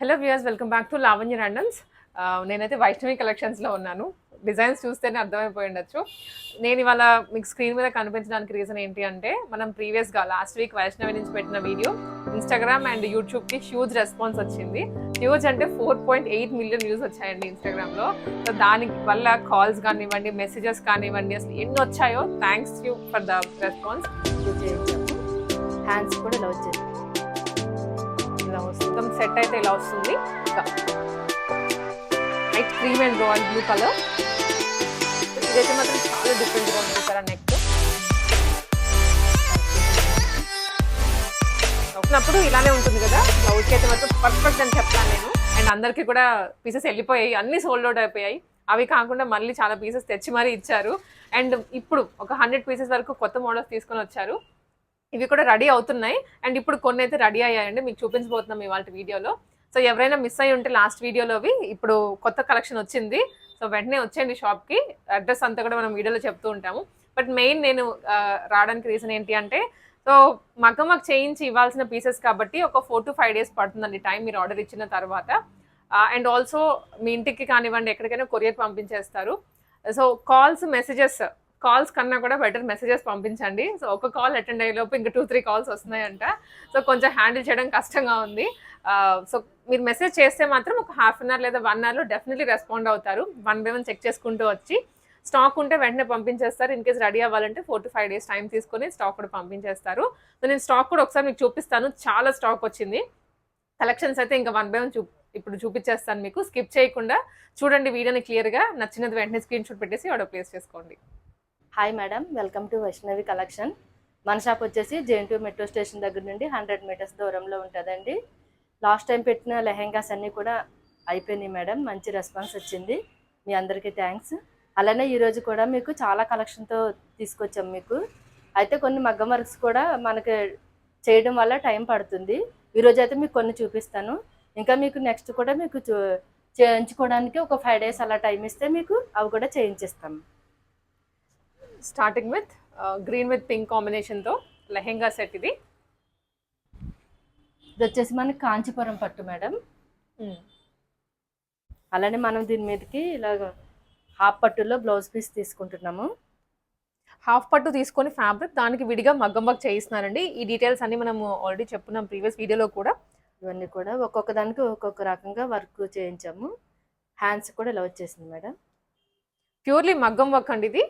Hello viewers welcome back to Lavanya randoms నేనైతే వైష్ణవి కలెక్షన్స్లో ఉన్నాను. డిజైన్స్ చూస్తేనే అర్థమైపోయి ఉండొచ్చు. నేను ఇవాళ మీకు స్క్రీన్ మీద కనిపించడానికి రీజన్ ఏంటి అంటే మనం ప్రీవియస్గా లాస్ట్ వీక్ వైష్ణవి నుంచి పెట్టిన వీడియో ఇన్స్టాగ్రామ్ అండ్ యూట్యూబ్కి హ్యూజ్ రెస్పాన్స్ వచ్చింది. హ్యూజ్ అంటే four point eight million views వచ్చాయండి ఇన్స్టాగ్రామ్లో సో దాని వల్ల కాల్స్ కానివ్వండి మెసేజెస్ కానివ్వండి అసలు ఎన్ని వచ్చాయో thanks you for the response thanks hands కూడా ఇలా వచ్చేది ఇలా వస్తుంది. సెట్ అయితే ఇలా వస్తుంది. Light cream and royal blue colour ఇదైతే మాత్రం చాలా డిఫరెంట్గా ఉంది సార్ నెక్ వచ్చినప్పుడు ఇలానే ఉంటుంది కదా. బ్లౌజ్కి అయితే మాత్రం పర్ఫెక్ట్ అని చెప్తాను నేను. అండ్ అందరికీ కూడా పీసెస్ వెళ్ళిపోయాయి. అన్ని సోల్డ్ అవుట్ అయిపోయాయి. అవి కాకుండా మళ్ళీ చాలా పీసెస్ తెచ్చి మరీ ఇచ్చారు. అండ్ ఇప్పుడు ఒక హండ్రెడ్ పీసెస్ వరకు కొత్త మోడల్స్ తీసుకొని వచ్చారు. ఇవి కూడా రెడీ అవుతున్నాయి. అండ్ ఇప్పుడు కొన్ని అయితే రెడీ అయ్యాయండి. మీకు చూపించబోతున్నాం ఇవాళ వీడియోలో. సో ఎవరైనా మిస్ అయ్యి ఉంటే లాస్ట్ వీడియోలోవి ఇప్పుడు కొత్త కలెక్షన్ వచ్చింది. సో వెంటనే వచ్చేయండి షాప్కి. అడ్రస్ అంతా కూడా మనం వీడియోలో చెప్తూ ఉంటాము. బట్ మెయిన్ నేను రావడానికి రీజన్ ఏంటి అంటే సో మగ్గ మాకు చేయించి ఇవ్వాల్సిన పీసెస్ కాబట్టి ఒక ఫోర్ టు ఫైవ్ డేస్ పడుతుందండి టైం మీరు ఆర్డర్ ఇచ్చిన తర్వాత. అండ్ ఆల్సో మీ ఇంటికి కానివ్వండి ఎక్కడికైనా కొరియర్ పంపించేస్తారు. సో కాల్స్ మెసేజెస్ కాల్స్ కన్నా కూడా బెటర్ మెసేజెస్ పంపించండి. సో ఒక కాల్ అటెండ్ అయ్యేలోపు ఇంకా టూ త్రీ కాల్స్ వస్తున్నాయంట. సో కొంచెం హ్యాండిల్ చేయడం కష్టంగా ఉంది. సో మీరు మెసేజ్ చేస్తే మాత్రం ఒక హాఫ్ అన్ అవర్ లేదా వన్ అవర్లో డెఫినెట్లీ రెస్పాండ్ అవుతారు. వన్ బై వన్ చెక్ చేసుకుంటూ వచ్చి స్టాక్ ఉంటే వెంటనే పంపించేస్తారు. ఇన్ కేస్ రెడీ అవ్వాలంటే four to five days time తీసుకొని స్టాక్ కూడా పంపించేస్తారు. సో నేను స్టాక్ కూడా ఒకసారి మీకు చూపిస్తాను. చాలా స్టాక్ వచ్చింది. కలెక్షన్స్ అయితే ఇంకా వన్ బై వన్ చూ ఇప్పుడు చూపించేస్తాను మీకు. స్కిప్ చేయకుండా చూడండి వీడియోని క్లియర్గా. నచ్చినది వెంటనే స్క్రీన్ షాట్ పెట్టేసి ఆర్డర్ ప్లేస్ చేసుకోండి. Hi madam welcome to Vaishnavi collection మన షాప్ వచ్చేసి J N T metro station దగ్గర నుండి హండ్రెడ్ మీటర్స్ దూరంలో ఉంటుందండి. లాస్ట్ టైం పెట్టిన లెహెంగాస్ అన్నీ కూడా అయిపోయినాయి మేడం మంచి రెస్పాన్స్ వచ్చింది. మీ అందరికీ థ్యాంక్స్ అలానే ఈరోజు కూడా మీకు చాలా కలెక్షన్తో తీసుకొచ్చాం మీకు. అయితే కొన్ని మగ్గం వర్క్స్ కూడా మనకి చేయడం వల్ల టైం పడుతుంది. ఈరోజు అయితే మీకు కొన్ని చూపిస్తాను. ఇంకా మీకు నెక్స్ట్ కూడా మీకు చూ- చేయించుకోవడానికి ఒక ఫైవ్ డేస్ అలా టైం ఇస్తే మీకు అవి కూడా చేయించిస్తాము starting with green with pink కాంబినేషన్తో లెహెంగా సెట్ ఇది. ఇది వచ్చేసి మనకి కాంచీపురం పట్టు మేడం. అలానే మనం దీని మీదకి ఇలాగ హాఫ్ పట్టులో బ్లౌజ్ పీస్ తీసుకుంటున్నాము. హాఫ్ పట్టు తీసుకొని ఫ్యాబ్రిక్ దానికి విడిగా మగ్గం వర్క్ చేయిస్తున్నారండి. ఈ డీటెయిల్స్ అన్ని మనం ఆల్రెడీ చెప్పున్నాం ప్రీవియస్ వీడియోలో కూడా. ఇవన్నీ కూడా ఒక్కొక్క దానికి ఒక్కొక్క రకంగా వర్క్ చేయించాము. హ్యాండ్స్ కూడా ఇలా వచ్చేసింది మేడం. ప్యూర్లీ మగ్గం వర్క్ అండి ఇది.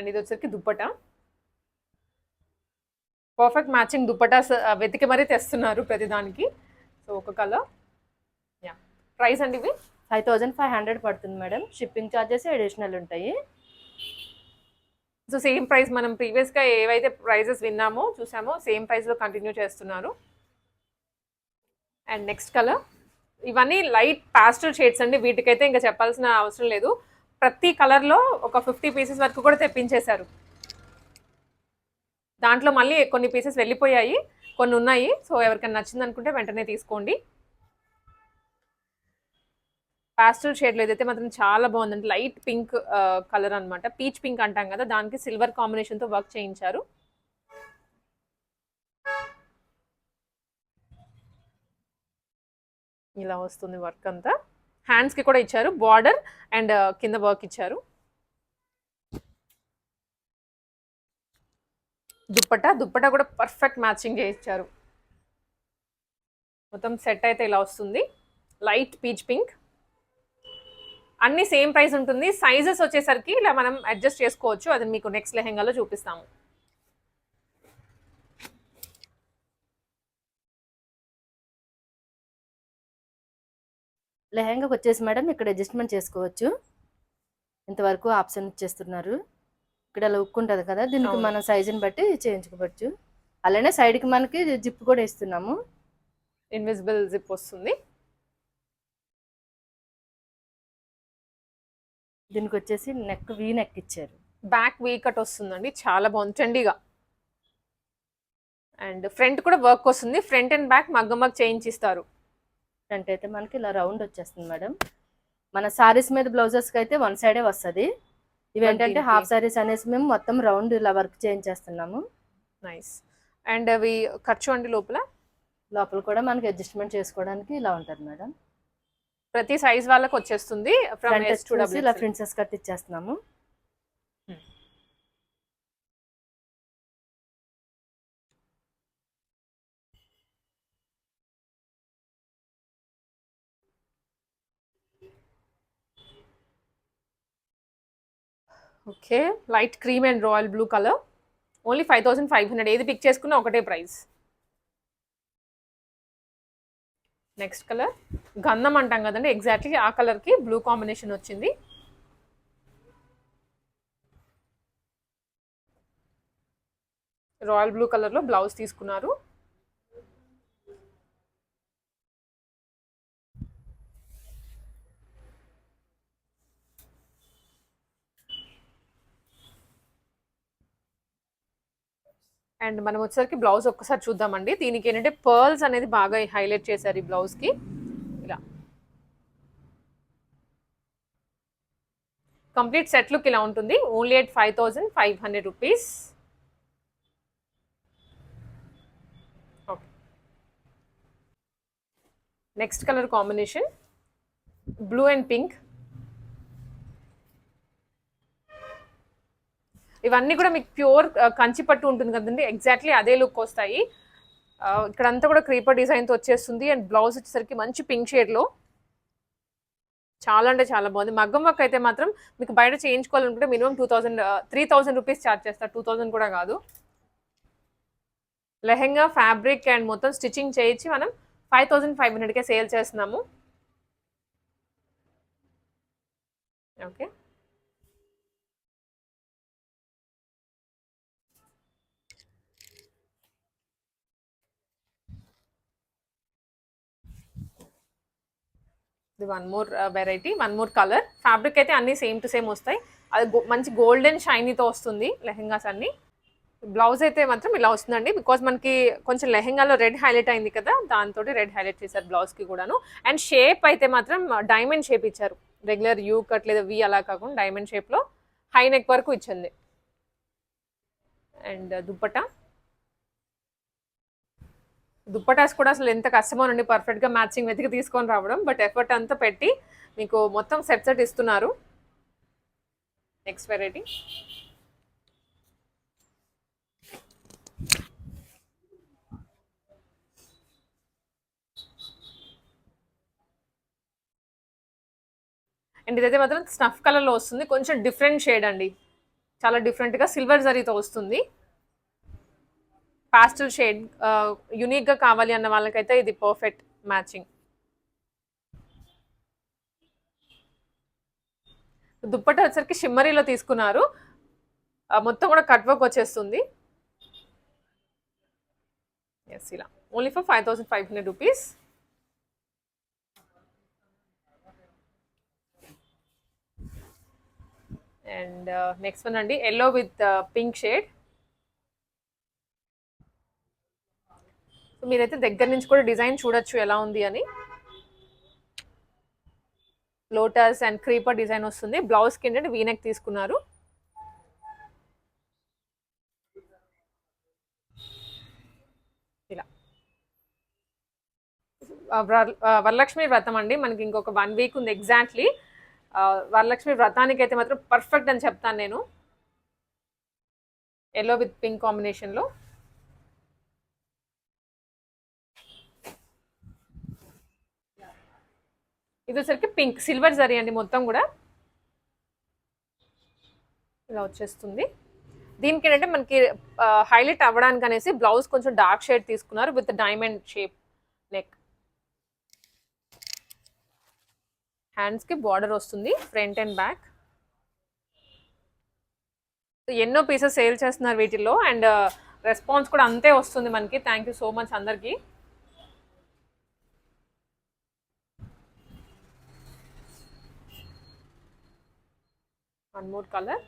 అండ్ ఇది వచ్చరికి దుప్పట. పర్ఫెక్ట్ మ్యాచింగ్ దుప్పటా వెతికి మరీ తెస్తున్నారు ప్రతిదానికి. సో ఒక కలర్ యా ప్రైస్ అండి ఇవి? ఫైవ్ థౌజండ్ ఫైవ్ హండ్రెడ్ పడుతుంది మేడం. షిప్పింగ్ ఛార్జెస్ అడిషనల్ ఉంటాయి. సో సేమ్ ప్రైస్ మనం ప్రీవియస్గా ఏవైతే ప్రైజెస్ విన్నామో చూసామో సేమ్ ప్రైస్లో కంటిన్యూ చేస్తున్నారు. అండ్ నెక్స్ట్ కలర్ ఇవన్నీ లైట్ పాస్టల్ షేడ్స్ అండి. వీటికైతే ఇంకా చెప్పాల్సిన అవసరం లేదు. ప్రతి కలర్లో ఒక ఫిఫ్టీ పీసెస్ వరకు కూడా తెప్పించేశారు. దాంట్లో మళ్ళీ కొన్ని పీసెస్ వెళ్ళిపోయాయి కొన్ని ఉన్నాయి. సో ఎవరికైనా నచ్చింది అనుకుంటే వెంటనే తీసుకోండి. పాస్టల్ షేడ్లో ఏదైతే మాత్రం చాలా బాగుందండి. లైట్ పింక్ కలర్ అన్నమాట. పీచ్ పింక్ అంటాం కదా దానికి సిల్వర్ కాంబినేషన్తో వర్క్ చేయించారు. ఇలా వస్తుంది వర్క్ అంతా. హ్యాండ్స్కి కూడా ఇచ్చారు. బార్డర్ అండ్ uh, కింద వర్క్ ఇచ్చారు. దుప్పట దుప్పట కూడా పర్ఫెక్ట్ మ్యాచింగ్ చేయించారు మొత్తం సెట్ అయితే ఇలా వస్తుంది. లైట్ పీచ్ పింక్ అన్ని సేమ్ ప్రైస్ ఉంటుంది. సైజెస్ వచ్చేసరికి ఇలా మనం అడ్జస్ట్ చేసుకోవచ్చు. అది మీకు నెక్స్ట్ లెహెంగాలో చూపిస్తాము. లెహంగాకి వచ్చేసి మేడం ఇక్కడ అడ్జస్ట్మెంట్ చేసుకోవచ్చు. ఇంతవరకు ఆప్షన్ ఇచ్చేస్తున్నారు. ఇక్కడ ఉక్కు ఉంటుంది కదా దీనికి. మనం సైజుని బట్టి చేయించుకోవచ్చు. అలానే సైడ్కి మనకి జిప్ కూడా ఇస్తున్నాము. ఇన్విజిబుల్ జిప్ వస్తుంది. దీనికి వచ్చేసి నెక్ వీ నెక్ ఇచ్చారు. బ్యాక్ వీ కట్ వస్తుందండి చాలా బాగుంది ట్రెండీగా అండ్ ఫ్రంట్ కూడా వర్క్ వస్తుంది. ఫ్రంట్ అండ్ బ్యాక్ మగ్గ మగ్గ చేయించిస్తారు. ఫ్రంట్ అయితే మనకి ఇలా రౌండ్ వచ్చేస్తుంది మేడం. మన సారీస్ మీద బ్లౌజెస్కి అయితే వన్ సైడే వస్తుంది. ఇవి ఏంటంటే హాఫ్ సారీస్ అనేసి మేము మొత్తం రౌండ్ ఇలా వర్క్ చేయించేస్తున్నాము. నైస్ అండ్ అవి ఖర్చు అండి లోపల? లోపల కూడా మనకి అడ్జస్ట్మెంట్ చేసుకోవడానికి ఇలా ఉంటుంది మేడం. ప్రతి సైజ్ వాళ్ళకి వచ్చేస్తుంది. ఫ్రమ్ ఇలా princess cut ఇచ్చేస్తున్నాము okay. Light cream and royal blue colour. Only five thousand five hundred. ఏది పిక్ చేసుకున్నా ఒకటే ప్రైస్. Next colour. గంధం అంటాం కదండి. ఎగ్జాక్ట్లీ ఆ కలర్కి బ్లూ కాంబినేషన్ వచ్చింది. రాయల్ బ్లూ కలర్లో బ్లౌజ్ తీసుకున్నారు. అండ్ మనం వచ్చేసరికి బ్లౌజ్ ఒక్కసారి చూద్దామండి. దీనికి ఏంటంటే పర్ల్స్ అనేది బాగా హైలైట్ చేశారు ఈ బ్లౌజ్కి. ఇలా. కంప్లీట్ సెట్ లుక్ ఇలా ఉంటుంది. Only at five thousand five hundred rupees. Okay. Next colour combination. Blue and pink. ఇవన్నీ కూడా మీకు ప్యూర్ కంచి పట్టు ఉంటుంది కదండి. ఎగ్జాక్ట్లీ అదే లుక్ వస్తాయి. ఇక్కడంతా కూడా క్రీపర్ డిజైన్తో వచ్చేస్తుంది అండ్ బ్లౌజ్ వచ్చేసరికి మంచి పింక్ షేడ్లో చాలా అంటే చాలా బాగుంది. మగ్గం వర్క్ అయితే మాత్రం మీకు బయట చేయించుకోవాలనుకుంటే minimum two thousand three thousand rupees charge చేస్తారు టూ థౌసండ్ కూడా కాదు. లెహెంగా ఫ్యాబ్రిక్ అండ్ మొత్తం స్టిచ్చింగ్ చేయించి మనం ఫైవ్ థౌసండ్ ఫైవ్ హండ్రెడ్కే సేల్ చేస్తున్నాము. ఓకే ఇది one more variety one more colour fabric అయితే అన్ని సేమ్ టు సేమ్ వస్తాయి. అది మంచి గోల్డెన్ షైనీతో వస్తుంది లెహెంగాస్ అన్ని. బ్లౌజ్ అయితే మాత్రం ఇలా వస్తుందండి. బికాజ్ మనకి కొంచెం లెహెంగాలో రెడ్ హైలైట్ అయింది కదా దాంతో రెడ్ హైలైట్ చేశారు బ్లౌజ్కి కూడాను. అండ్ షేప్ అయితే మాత్రం uh, డైమండ్ షేప్ ఇచ్చారు. రెగ్యులర్ యూ కట్ లేదా వి అలా కాకుండా డైమండ్ షేప్లో హై నెక్ వరకు ఇచ్చింది. And uh, dupatta. దుప్పటాస్ కూడా అసలు ఎంత కష్టమో నుండి పర్ఫెక్ట్గా మ్యాచింగ్ వెతికి తీసుకొని రావడం బట్ ఎఫర్ట్ అంతా పెట్టి మీకు మొత్తం సెట్ సెట్ ఇస్తున్నారు. నెక్స్ట్ వెరైటీ అండ్ ఇదైతే మాత్రం స్నఫ్ కలర్లో వస్తుంది. కొంచెం డిఫరెంట్ షేడ్ అండి. చాలా డిఫరెంట్గా సిల్వర్ జరీతో వస్తుంది. పాస్టల్ షేడ్ యునిక్గా కావాలి అన్న వాళ్ళకైతే ఇది పర్ఫెక్ట్ మ్యాచింగ్ దుప్పట వచ్చరికి షిమ్మరీలో తీసుకున్నారు. మొత్తం కూడా కట్ వర్క్ వచ్చేస్తుంది. ఎస్ ఇలా. Only for five thousand five hundred rupees and next one అండి yellow with pink shade so మీరైతే దగ్గర నుంచి కూడా డిజైన్ చూడొచ్చు ఎలా ఉంది అని. లోటస్ అండ్ క్రీపర్ డిజైన్ వస్తుంది. బ్లౌజ్ కింద ఏంటంటే వీనెక్ తీసుకున్నారు. ఇలా. వరలక్ష్మి వ్రతం అండి. మనకి ఇంకొక వన్ వీక్ ఉంది ఎగ్జాక్ట్లీ వరలక్ష్మి వ్రతానికి అయితే మాత్రం పర్ఫెక్ట్ అని చెప్తాను నేను. ఎల్లో విత్ పింక్ కాంబినేషన్లో ఇది వచ్చరికి పింక్ సిల్వర్ జరీ అండి మొత్తం కూడా. ఇలా వచ్చేస్తుంది. దీనికి ఏంటంటే మనకి హైలైట్ అవ్వడానికి అనేసి బ్లౌజ్ కొంచెం డార్క్ షేడ్ తీసుకున్నారు విత్ డైమండ్ షేప్ నెక్ హ్యాండ్స్కి బార్డర్ వస్తుంది ఫ్రంట్ అండ్ బ్యాక్ ఎన్నో పీసెస్ సేల్ చేస్తున్నారు వీటిల్లో అండ్ రెస్పాన్స్ uh, కూడా అంతే వస్తుంది మనకి. థ్యాంక్ యూ సో మచ్ అందరికీ. One more color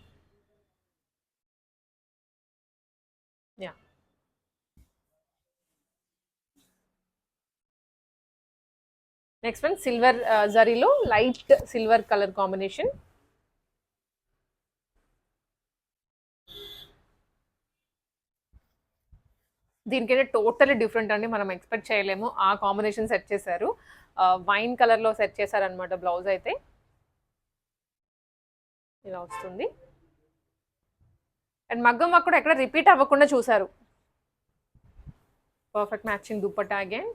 yeah next one silver uh, zarilo light silver color combination దీనికైతే టోటలీ డిఫరెంట్ అండి మనం ఎక్స్పెక్ట్ చేయలేము ఆ కాంబినేషన్ సెట్ చేశారు వైన్ కలర్లో సెట్ చేశారనమాట బ్లౌజ్ అయితే ఇలా వస్తుంది. అండ్ మగ్గం వర్క్ కూడా ఎక్కడ రిపీట్ అవ్వకుండా చూసారు. Perfect matching dupatta again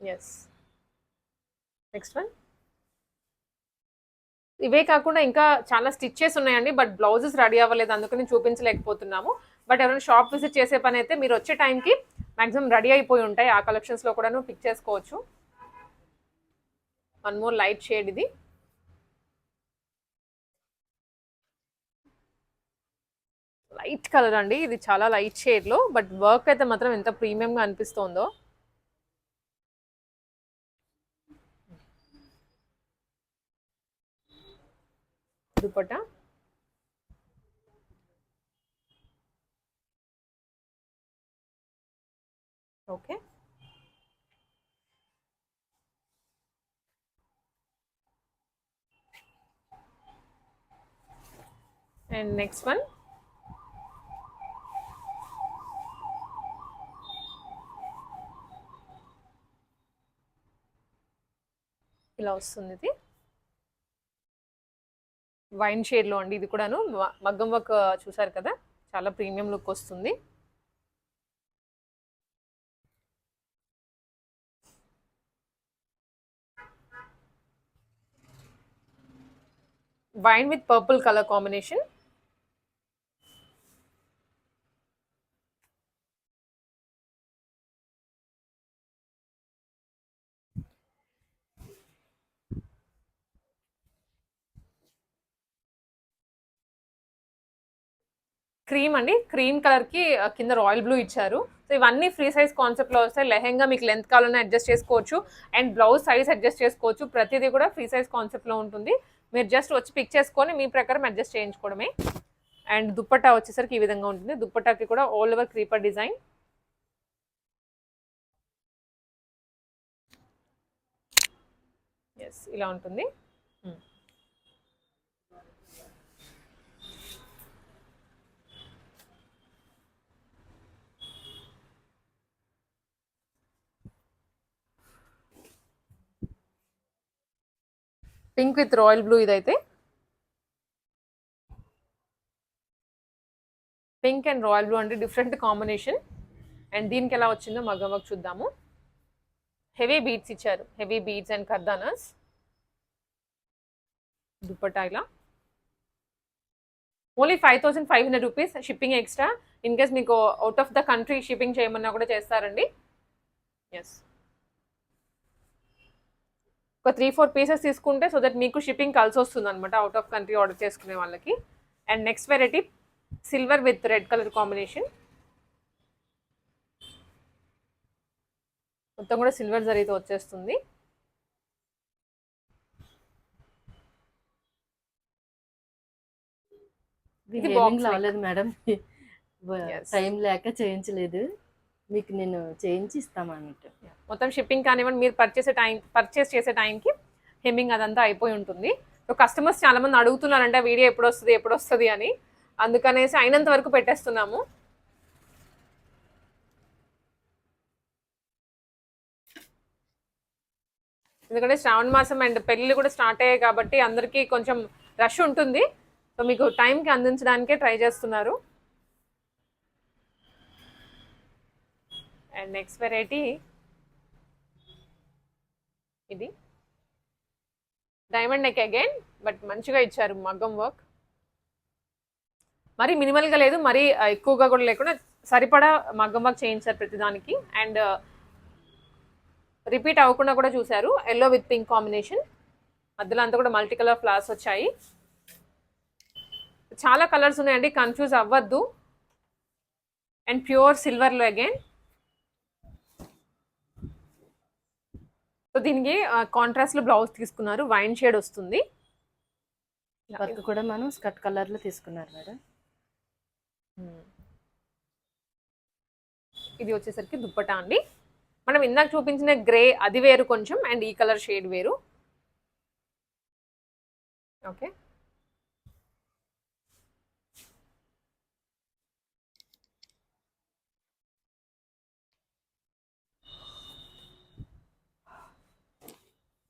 yes next one ఇవే కాకుండా ఇంకా చాలా స్టిచ్చెస్ ఉన్నాయండి బట్ బ్లౌజెస్ రెడీ అవ్వలేదు అందుకని చూపించలేకపోతున్నాము. బట్ ఎవరైనా షాప్ విజిట్ చేసే పని అయితే మీరు వచ్చే టైంకి మాక్సిమం రెడీ అయిపోయి ఉంటాయి. ఆ కలెక్షన్స్లో కూడాను పిక్ చేసుకోవచ్చు. వన్ మోర్ లైట్ షేడ్ ఇది. లైట్ కలర్ అండి ఇది చాలా లైట్ షేడ్లో బట్ వర్క్ అయితే మాత్రం ఎంత ప్రీమియంగా అనిపిస్తుందో. Dupatta okay. And next one ఇలా వస్తుంది ఇది వైన్ షేడ్లో అండి ఇది కూడాను. మ- మగ్గం వర్క్ చూసారు కదా? చాలా ప్రీమియం లుక్ వస్తుంది. Wine with purple colour combination cream అండి. క్రీమ్ కలర్కి కింద రాయల్ బ్లూ ఇచ్చారు. సో ఇవన్నీ ఫ్రీ సైజ్ కాన్సెప్ట్లో వస్తాయి లెహెంగా మీకు లెంత్ కావాలని అడ్జస్ట్ చేసుకోవచ్చు. అండ్ బ్లౌజ్ సైజ్ అడ్జస్ట్ చేసుకోవచ్చు. ప్రతిదీ కూడా ఫ్రీ సైజ్ కాన్సెప్ట్లో ఉంటుంది. మీరు జస్ట్ వచ్చి పిక్ చేసుకొని మీ ప్రకారం అడ్జస్ట్ చేయించుకోవడమే. అండ్ దుప్పటా వచ్చేసరికి ఈ విధంగా ఉంటుంది. దుప్పట్టాకి కూడా all over creeper design. Yes ఇలా ఉంటుంది. Hmm. Pink with royal blue ఇదైతే. పింక్ అండ్ రాయల్ బ్లూ అంటే డిఫరెంట్ కాంబినేషన్. అండ్ దీనికి ఎలా వచ్చిందో మగ్గం చూద్దాము. హెవీ బీట్స్ ఇచ్చారు. హెవీ బీట్స్ అండ్ కర్దానాస్. దుప్పటా ఇలా only five thousand five hundred rupees shipping extra. In case మీకు out of the country shipping చేయమన్నా కూడా చేస్తారండి. ఎస్ ఒక త్రీ ఫోర్ పీసెస్ తీసుకుంటే సో దట్ మీకు షిప్పింగ్ కలిసి వస్తుంది అనమాట అవుట్ ఆఫ్ కంట్రీ ఆర్డర్ చేసుకునే వాళ్ళకి. And next variety silver with red colour combination మొత్తం కూడా సిల్వర్ జరీతో వచ్చేస్తుంది. ఇది. రాలేదు మేడం. టైం లేక చేయించలేదు. మీకు నేను చేయించి ఇస్తామన్నట్టు మొత్తం షిప్పింగ్ కానివ్వండి మీరు పర్చేసే టైం పర్చేస్ చేసే టైంకి హెమ్మింగ్ అదంతా అయిపోయి ఉంటుంది. సో కస్టమర్స్ చాలా మంది అడుగుతున్నారంటే వీడియో ఎప్పుడు వస్తుంది ఎప్పుడు వస్తుంది అని. అందుకనేసి అయినంత వరకు పెట్టేస్తున్నాము. ఎందుకంటే శ్రావణ మాసం అండ్ పెళ్ళిళ్ళు కూడా స్టార్ట్ అయ్యాయి కాబట్టి అందరికీ కొంచెం రష్ ఉంటుంది. సో మీకు టైంకి అందించడానికే ట్రై చేస్తున్నారు. అండ్ నెక్స్ట్ వెరైటీ ఇది. డైమండ్ నెక్ అగైన్ బట్ మంచిగా ఇచ్చారు మగ్గం వర్క్ మరి మినిమల్గా లేదు మరి ఎక్కువగా కూడా లేకుండా సరిపడా మగ్గం వర్క్ చేయించారు ప్రతిదానికి. అండ్ రిపీట్ uh, అవ్వకుండా కూడా చూశారు. ఎల్లో విత్ పింక్ కాంబినేషన్ మధ్యలో అంతా కూడా మల్టీ కలర్ ఫ్లవర్స్ వచ్చాయి. చాలా కలర్స్ ఉన్నాయండి కన్ఫ్యూజ్ అవ్వద్దు. అండ్ ప్యూర్ సిల్వర్లో అగైన్ సో దీనికి కాంట్రాస్ట్లో బ్లౌజ్ తీసుకున్నారు. వైన్ షేడ్ వస్తుంది. వర్క్ కూడా మనం స్కర్ట్ కలర్లో తీసుకున్నారు మేడం. Hmm. ఇది వచ్చేసరికి దుప్పటా అండి. మనం ఇందాక చూపించిన గ్రే అది వేరు కొంచెం అండ్ ఈ కలర్ షేడ్ వేరు. ఓకే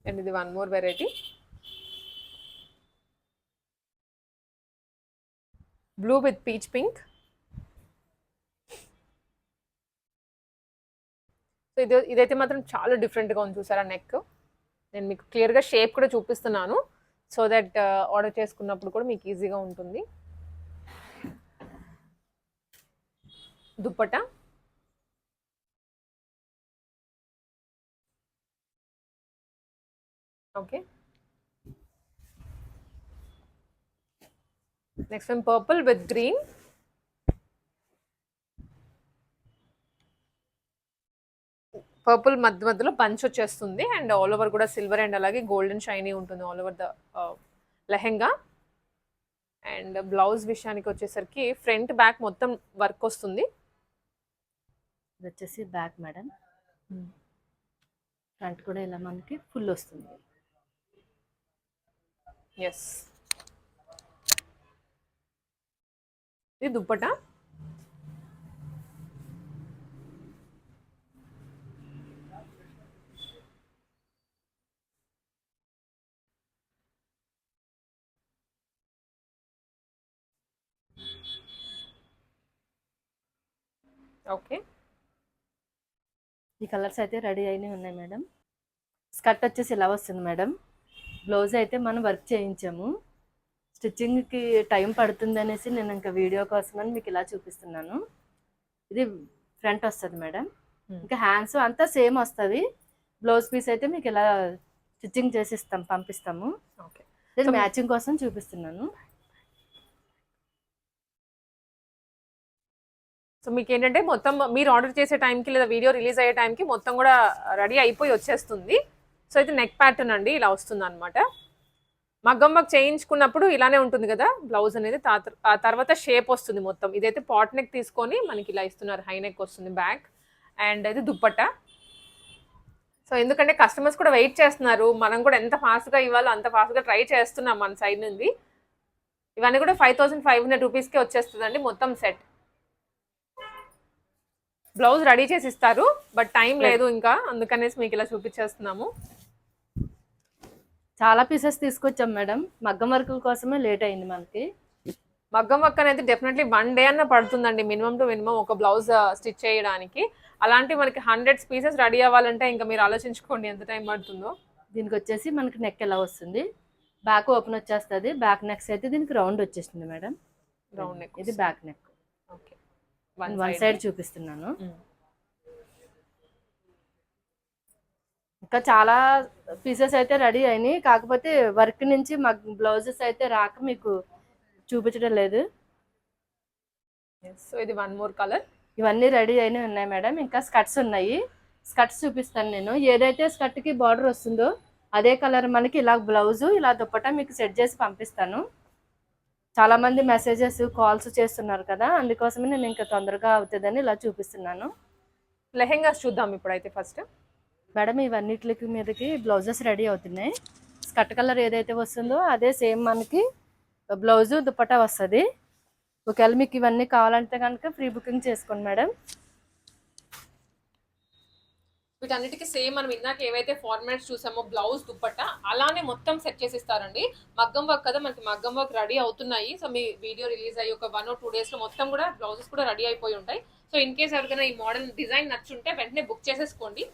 అండ్ ఇది one more variety blue with peach pink so ఇది ఇదైతే మాత్రం చాలా డిఫరెంట్గా ఉంది చూసారా నెక్ నేను మీకు క్లియర్గా షేప్ కూడా చూపిస్తున్నాను. సో దట్ ఆర్డర్ చేసుకున్నప్పుడు కూడా మీకు ఈజీగా ఉంటుంది. Dupatta? Okay. Next one purple with green purple మధ్య మధ్యలో పంచ్ వచ్చేస్తుంది అండ్ ఆల్ ఓవర్ కూడా సిల్వర్ అండ్ అలాగే గోల్డెన్ షైనీ ఉంటుంది all over the lehenga. And blouse విషయానికి వచ్చేసరికి ఫ్రంట్ బ్యాక్ మొత్తం వర్క్ వస్తుంది. ఇది వచ్చేసి బ్యాక్ మేడం ఫ్రంట్ కూడా ఇలా మనకి ఫుల్ వస్తుంది. ఎస్ ఇది దుప్పట. ఓకే. ఈ కలర్స్ అయితే రెడీ అయినవి ఉన్నాయి మేడం. స్కర్ట్ వచ్చేసి ఇలా వస్తుంది మేడం. బ్లౌజ్ అయితే మనం వర్క్ చేయించాము. స్టిచ్చింగ్కి టైం పడుతుంది అనేసి నేను ఇంకా వీడియో కోసమని మీకు ఇలా చూపిస్తున్నాను. ఇది ఫ్రంట్ వస్తుంది మేడం. ఇంకా హ్యాండ్స్ అంతా సేమ్ వస్తుంది. బ్లౌజ్ పీస్ అయితే మీకు ఇలా స్టిచ్చింగ్ చేసి ఇస్తాం పంపిస్తాము. ఓకే. మ్యాచింగ్ కోసం చూపిస్తున్నాను. సో మీకు ఏంటంటే మొత్తం మీరు ఆర్డర్ చేసే టైంకి లేదా వీడియో రిలీజ్ అయ్యే టైంకి మొత్తం కూడా రెడీ అయిపోయి వచ్చేస్తుంది. సో ఇది నెక్ ప్యాటర్న్ అండి ఇలా వస్తుంది అనమాట మగ్గం చేయించుకున్నప్పుడు ఇలానే ఉంటుంది కదా బ్లౌజ్ అనేది ఆ తర్వాత షేప్ వస్తుంది మొత్తం. ఇదైతే పాట్ నెక్ తీసుకొని మనకి ఇలా ఇస్తున్నారు హై నెక్ వస్తుంది బ్యాక్ అండ్ ఇది దుప్పట్ట. సో ఎందుకంటే కస్టమర్స్ కూడా వెయిట్ చేస్తున్నారు మనం కూడా ఎంత ఫాస్ట్గా ఇవ్వాలో అంత ఫాస్ట్గా ట్రై చేస్తున్నాం మన సైడ్ నుండి. ఇవన్నీ కూడా ఫైవ్ థౌసండ్ ఫైవ్ హండ్రెడ్ రూపీస్కే వచ్చేస్తుందండి మొత్తం సెట్ బ్లౌజ్ రెడీ చేసి ఇస్తారు బట్ టైం లేదు ఇంకా. అందుకనేసి మీకు ఇలా చూపించేస్తున్నాము. చాలా పీసెస్ తీసుకొచ్చాం మేడం. మగ్గం వర్క్ కోసమే లేట్ అయింది మనకి. మగ్గం వర్క్ అనేది డెఫినెట్లీ వన్ డే అన్న పడుతుందండి. మినిమం టు మినిమం ఒక బ్లౌజ్ స్టిచ్ చేయడానికి. అలాంటి మనకి హండ్రెడ్స్ పీసెస్ రెడీ అవ్వాలంటే ఇంకా మీరు ఆలోచించుకోండి ఎంత టైం పడుతుందో. దీనికి వచ్చేసి మనకి నెక్ ఎలా వస్తుంది? బ్యాక్ ఓపెన్ వచ్చేస్తుంది. బ్యాక్ నెక్స్ అయితే దీనికి రౌండ్ వచ్చేస్తుంది మేడం. రౌండ్ నెక్ ఇది back neck okay one side చూపిస్తున్నాను. ఇంకా చాలా పీసెస్ అయితే రెడీ అయినాయి. కాకపోతే వర్క్ నుంచి మాకు బ్లౌజెస్ అయితే రాక మీకు చూపించడం లేదు. సో ఇది వన్ మోర్ కలర్ ఇవన్నీ రెడీ అయినవి ఉన్నాయి మేడం ఇంకా స్కర్ట్స్ ఉన్నాయి. స్కర్ట్స్ చూపిస్తాను నేను. ఏదైతే స్కర్ట్కి బార్డర్ వస్తుందో అదే కలర్ మనకి ఇలా బ్లౌజు ఇలా దుప్పటా మీకు సెట్ చేసి పంపిస్తాను. చాలా మంది మెసేజెస్ కాల్స్ చేస్తున్నారు కదా అందుకోసమే నేను ఇంకా తొందరగా అవుతుందని ఇలా చూపిస్తున్నాను. లెహెంగాస్ చూద్దాం ఇప్పుడైతే ఫస్ట్ మేడం ఇవన్నిటికి మీదకి బ్లౌజెస్ రెడీ అవుతున్నాయి. స్కర్ట్ కలర్ ఏదైతే వస్తుందో అదే సేమ్ మనకి బ్లౌజు దుప్పటా వస్తుంది. ఒకవేళ మీకు ఇవన్నీ కావాలంటే కనుక ఫ్రీ బుకింగ్ చేసుకోండి మేడం. వీటన్నిటికి సేమ్ మనం ఇందాక ఏవైతే ఫార్మాట్స్ చూసామో బ్లౌజ్ దుప్పట్ట అలానే మొత్తం సెట్ చేసి ఇస్తారండి మగ్గం వర్క్ కదా మనకి మగ్గం వర్క్ రెడీ అవుతున్నాయి. సో మీ వీడియో రిలీజ్ అయ్యి ఒక వన్ ఆర్ టూ డేస్లో మొత్తం కూడా బ్లౌజెస్ కూడా రెడీ అయిపోయి ఉంటాయి. సో ఇన్ కేస్ ఎవరికైనా ఈ మోడల్ డిజైన్ నచ్చుంటే వెంటనే బుక్ చేసేసుకోండి.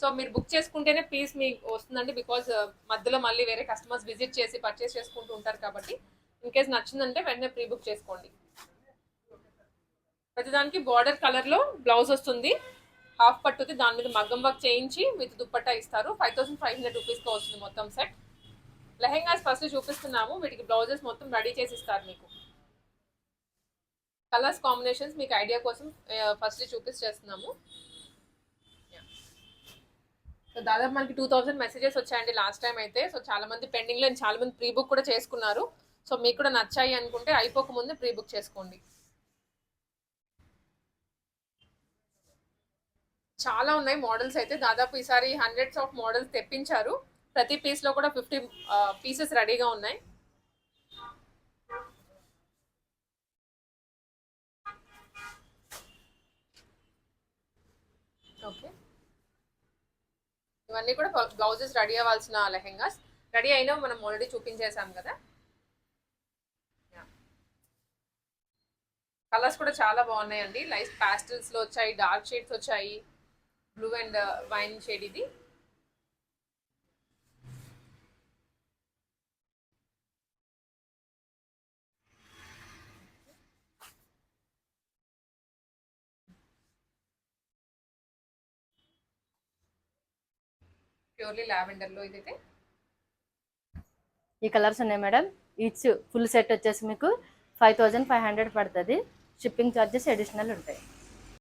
సో మీరు బుక్ చేసుకుంటేనే ప్లీజ్ మీకు వస్తుందండి బికాజ్ uh, మధ్యలో మళ్ళీ వేరే కస్టమర్స్ విజిట్ చేసి పర్చేస్ చేసుకుంటూ ఉంటారు కాబట్టి ఇన్ కేస్ నచ్చిందంటే వెంటనే ప్రీ బుక్ చేసుకోండి. ప్రతిదానికి బార్డర్ కలర్లో బ్లౌజ్ వస్తుంది. హాఫ్ పట్టుది దాని మీద మగ్గం వర్క్ చేయించి విత్ దుప్పట్టా ఇస్తారు. ఫైవ్ థౌసండ్ ఫైవ్ హండ్రెడ్ రూపీస్తో వస్తుంది మొత్తం సెట్ లెహెంగాస్ ఫస్ట్ చూపిస్తున్నాము. వీటికి బ్లౌజెస్ మొత్తం రెడీ చేసి ఇస్తారు మీకు. కలర్స్ కాంబినేషన్స్ మీకు ఐడియా కోసం uh, ఫస్ట్ చూపిస్తున్నాము చేస్తున్నాము. సో దాదాపు మనకి టూ థౌసండ్ మెసేజెస్ వచ్చాయండి లాస్ట్ టైం అయితే. సో చాలా మంది పెండింగ్లో చాలా మంది ప్రీ బుక్ కూడా చేసుకున్నారు. సో మీకు కూడా నచ్చాయి అనుకుంటే అయిపోక ముందే ప్రీ బుక్ చేసుకోండి. చాలా ఉన్నాయి మోడల్స్ అయితే. దాదాపు ఈసారి హండ్రెడ్స్ ఆఫ్ మోడల్స్ తెప్పించారు. ప్రతి పీస్లో కూడా ఫిఫ్టీ పీసెస్ రెడీగా ఉన్నాయి ఓకే ఇవన్నీ కూడా బ్లౌజెస్ రెడీ అవ్వాల్సిన లెహెంగాస్. రెడీ అయినా మనం ఆల్రెడీ చూపించేసాం కదా. కలర్స్ కూడా చాలా బాగున్నాయండి. లైట్ ప్యాస్టల్స్లో వచ్చాయి డార్క్ షేడ్స్ వచ్చాయి బ్లూ అండ్ వైన్ షేడ్ ఇది. ప్యూర్లీ లావెండర్లో ఇదైతే. ఈ కలర్స్ ఉన్నాయి మేడం. ఈచ్ ఫుల్ సెట్ వచ్చేసి మీకు ఫైవ్ థౌజండ్ ఫైవ్ హండ్రెడ్ పడుతుంది. షిప్పింగ్ ఛార్జెస్ అడిషనల్ ఉంటాయి.